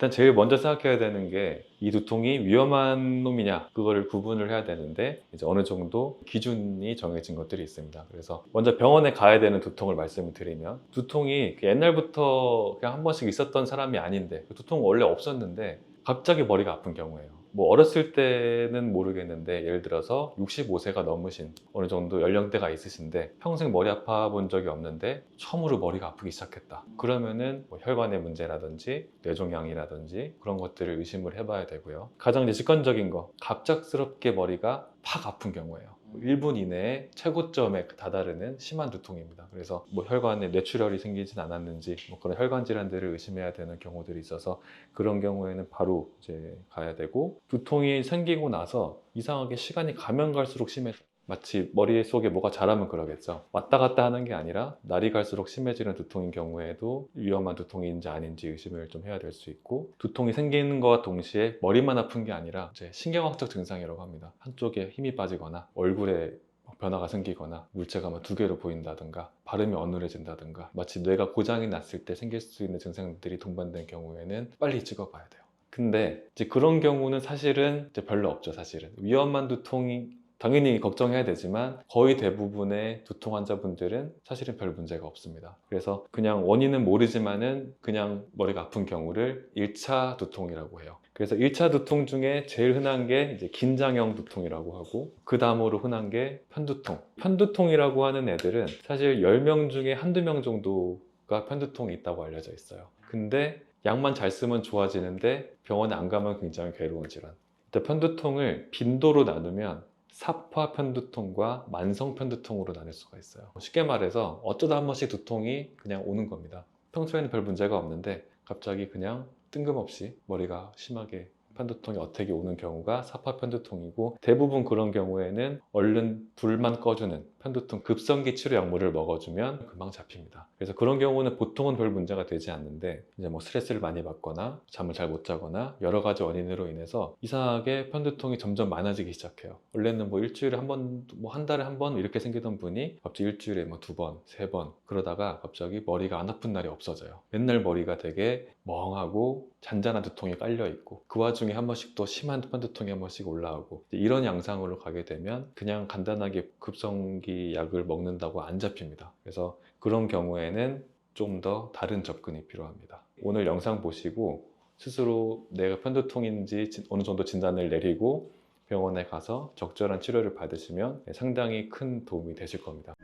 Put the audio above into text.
일단 제일 먼저 생각해야 되는 게 이 두통이 위험한 놈이냐 그거를 구분을 해야 되는데 이제 어느 정도 기준이 정해진 것들이 있습니다. 그래서 먼저 병원에 가야 되는 두통을 말씀을 드리면 두통이 그 옛날부터 그냥 한 번씩 있었던 사람이 아닌데 그 두통 원래 없었는데 갑자기 머리가 아픈 경우예요. 뭐 어렸을 때는 모르겠는데 예를 들어서 65세가 넘으신 어느 정도 연령대가 있으신데 평생 머리 아파 본 적이 없는데 처음으로 머리가 아프기 시작했다. 그러면은 뭐 혈관의 문제라든지 뇌종양이라든지 그런 것들을 의심을 해봐야 되고요. 가장 직관적인 거 갑작스럽게 머리가 팍 아픈 경우예요. 1분 이내에 최고점에 다다르는 심한 두통입니다. 그래서 뭐 혈관에 뇌출혈이 생기진 않았는지 뭐 그런 혈관 질환들을 의심해야 되는 경우들이 있어서 그런 경우에는 바로 이제 가야 되고 두통이 생기고 나서 이상하게 시간이 가면 갈수록 심해 마치 머릿속에 뭐가 자라면 그러겠죠. 왔다 갔다 하는 게 아니라 날이 갈수록 심해지는 두통인 경우에도 위험한 두통인지 아닌지 의심을 좀 해야 될 수 있고 두통이 생기는 것과 동시에 머리만 아픈 게 아니라 이제 신경학적 증상이라고 합니다. 한쪽에 힘이 빠지거나 얼굴에 변화가 생기거나 물체가 막 두 개로 보인다든가 발음이 어눌해진다든가 마치 뇌가 고장이 났을 때 생길 수 있는 증상들이 동반된 경우에는 빨리 찍어봐야 돼요. 근데 이제 그런 경우는 사실은 이제 별로 없죠, 사실은. 위험한 두통이 당연히 걱정해야 되지만 거의 대부분의 두통 환자분들은 사실은 별 문제가 없습니다. 그래서 그냥 원인은 모르지만은 그냥 머리가 아픈 경우를 1차 두통이라고 해요. 그래서 1차 두통 중에 제일 흔한 게 이제 긴장형 두통이라고 하고 그 다음으로 흔한 게 편두통. 편두통이라고 하는 애들은 사실 10명 중에 한두 명 정도가 편두통이 있다고 알려져 있어요. 근데 약만 잘 쓰면 좋아지는데 병원에 안 가면 굉장히 괴로운 질환. 편두통을 빈도로 나누면 사파 편두통과 만성 편두통으로 나눌 수가 있어요. 쉽게 말해서 어쩌다 한 번씩 두통이 그냥 오는 겁니다. 평소에는 별 문제가 없는데 갑자기 그냥 뜬금없이 머리가 심하게 편두통이 어택이 오는 경우가 사파 편두통이고 대부분 그런 경우에는 얼른 불만 꺼주는 편두통 급성기 치료 약물을 먹어주면 금방 잡힙니다. 그래서 그런 경우는 보통은 별 문제가 되지 않는데 이제 뭐 스트레스를 많이 받거나 잠을 잘 못 자거나 여러 가지 원인으로 인해서 이상하게 편두통이 점점 많아지기 시작해요. 원래는 뭐 일주일에 한 번, 뭐 한 달에 한 번 이렇게 생기던 분이 갑자기 일주일에 뭐 두 번, 세 번 그러다가 갑자기 머리가 안 아픈 날이 없어져요. 맨날 머리가 되게 멍하고 잔잔한 두통이 깔려 있고 그 와중에 한 번씩 또 심한 편두통이 한 번씩 올라오고 이런 양상으로 가게 되면 그냥 간단하게 급성기 약을 먹는다고 안 잡힙니다. 그래서 그런 경우에는 좀 더 다른 접근이 필요합니다. 오늘 영상 보시고 스스로 내가 편두통인지 진- 어느 정도 진단을 내리고 병원에 가서 적절한 치료를 받으시면 상당히 큰 도움이 되실 겁니다.